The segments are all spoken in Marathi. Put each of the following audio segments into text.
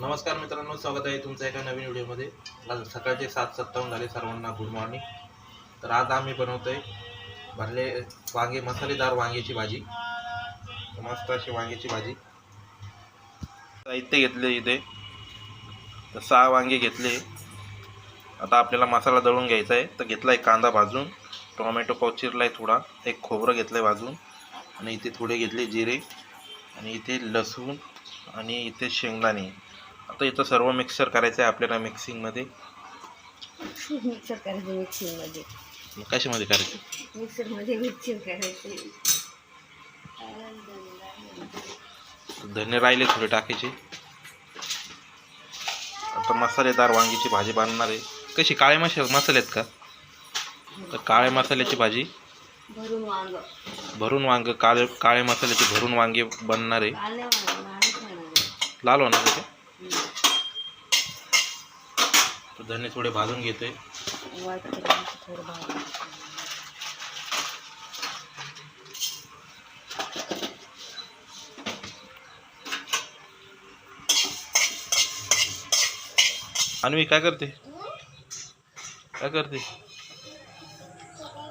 नमस्कार मित्रांनो स्वागत आहे तुमचं एका नवीन व्हिडिओमध्ये. आज सकाळचे सात सत्तावन्न झाले सर्वांना गुड मॉर्निंग तर आज आम्ही बनवतोय भरले वांगे मसालेदार वांग्याची भाजी. मस्त अशी वांग्याची भाजी. साहित्य घेतले इथे. तर सहा वांगे घेतले. आता आपल्याला मसाला दळून घ्यायचा आहे. तर घेतला आहे कांदा भाजून टोमॅटो पाव चिरला आहे थोडा एक खोबरं घेतलं आहे भाजून आणि इथे थोडे घेतले जिरे आणि इथे लसूण आणि इथे शेंगदाणे. आता इथं सर्व मिक्सर करायचं आहे आपल्याला मिक्सिंगमध्ये मिक्सर करायचं मिक्सिंगमध्ये मग कशामध्ये करायचं? मिक्सरमध्ये मिक्सिंग करायचं. धने राहिले थोडे टाकायचे. आता मसालेदार वांगीची भाजी बांधणार आहे. कशी काळे मशा मसाले आहेत का? तर काळ्या मसाल्याची भाजी. भरून वांग. भरून वांग काळे काळे मसाल्याचे भरून वांगे बनणार आहे. लाल होणार आहे का? तर धने थोडे भाजून भाजून अन्वी काय करते? काय करते?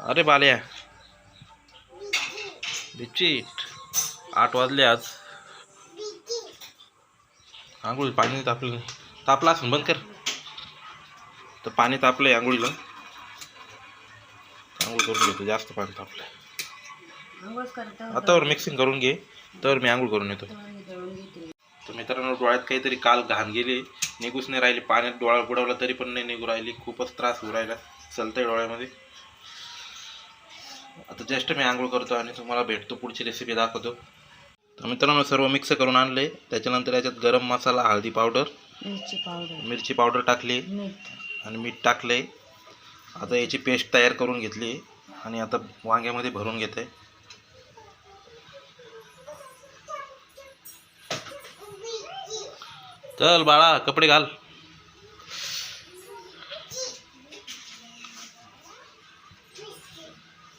अरे बाल्या. बिचिट आठ वाजले आज. आंघोळी पाणी तापलं तापलं असं बंद कर. तर पाणी तापलंय आंघोळीला. आंघोळ करून घेतो जास्त पाणी करतो आतावर मिक्सिंग करून घे तर मी आंघोळ करून येतो. तर मित्रांनो डोळ्यात काहीतरी काल घाण गेली. निघूच नाही राहिली पाण्यात डोळा बुडवला तरी पण नाही निघू राहिली. खूपच त्रास होऊ राहिला. चलतंय डोळ्यामध्ये. आता जस्ट मी आंघोळ करतो आणि तुम्हाला भेटतो पुढची रेसिपी दाखवतो. तर मित्रांनो सर्व मिक्स करून आणले त्याच्यानंतर याच्यात गरम मसाला हळदी पावडर मिरची पावडर. मिरची पावडर टाकली. आणि मीठ टाकले. आता याची पेस्ट तयार करून घेतली आणि आता वांग्यामध्ये भरून घेते. चल बाळा कपडे घाल.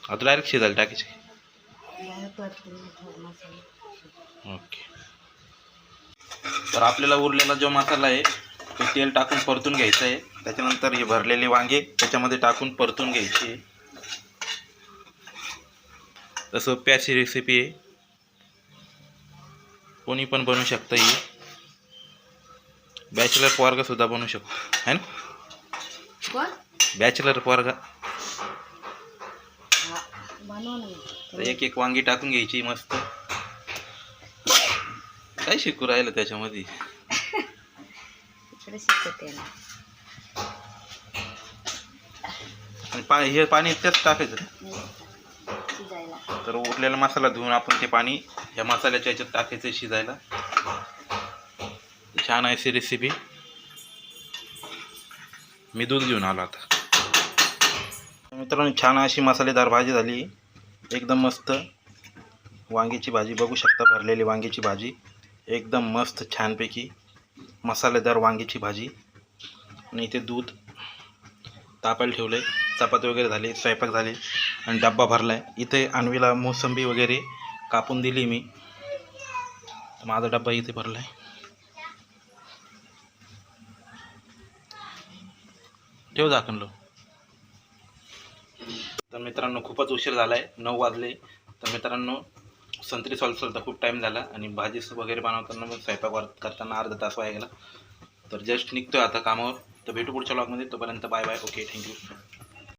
आता डायरेक्ट शिजायला टाकायचे. ओके. तर आपल्याला उरलेला जो मसाला आहे तो तेल टाकून परतून घ्यायचं आहे. त्याच्यानंतर हे भरलेले वांगे त्याच्यामध्ये टाकून परतून घ्यायची तर सोपी अशी रेसिपी आहे. कोणी पण बनवू शकतं ही. बॅचलर पोरगा सुद्धा बनवू शकतो. है ना? बॅचलर पोरगा. हा तर एक एक वांगी टाकून घ्यायची मस्त. काय शिकू राहिलं त्याच्यामध्ये? इकडे शिकते ना आणि पा हे पाणी इतकंच टाकायचं? शिजायला. तर उरलेला मसाला धुवून आपण ते पाणी या मसाल्याच्या याच्यात टाकायचं शिजायला. छान आहे अशी रेसिपी मी दूध घेऊन आलो आता. मित्रांनो छान अशी मसालेदार भाजी झाली. एकदम मस्त. वांग्याची भाजी बघू शकता भरलेली वांग्याची भाजी. एकदम मस्त छानपैकी. मसालेदार वांग्याची भाजी आणि इथे दूध तापायला ठेवलं आहे चपाती वगैरे झाली स्वयंपाक झाले आणि डब्बा भरला आहे इथे अन्वीला मोसंबी वगैरे कापून दिली मी. तर माझा डब्बा इथे भरला आहे ठेव झाकणलो तर मित्रांनो खूपच उशीर झाला आहे नऊ वाजले. तर मित्रांनो संत्री सॉल्सला खूप टाईम झाला. आणि भाजी वगैरे बनवताना मग स्वयंपाक करताना अर्धा तास वाया गेला. तर जस्ट निघतोय आता कामावर. तर भेटू पुढच्या ब्लॉगमध्ये तोपर्यंत बाय बाय ओके थँक्यू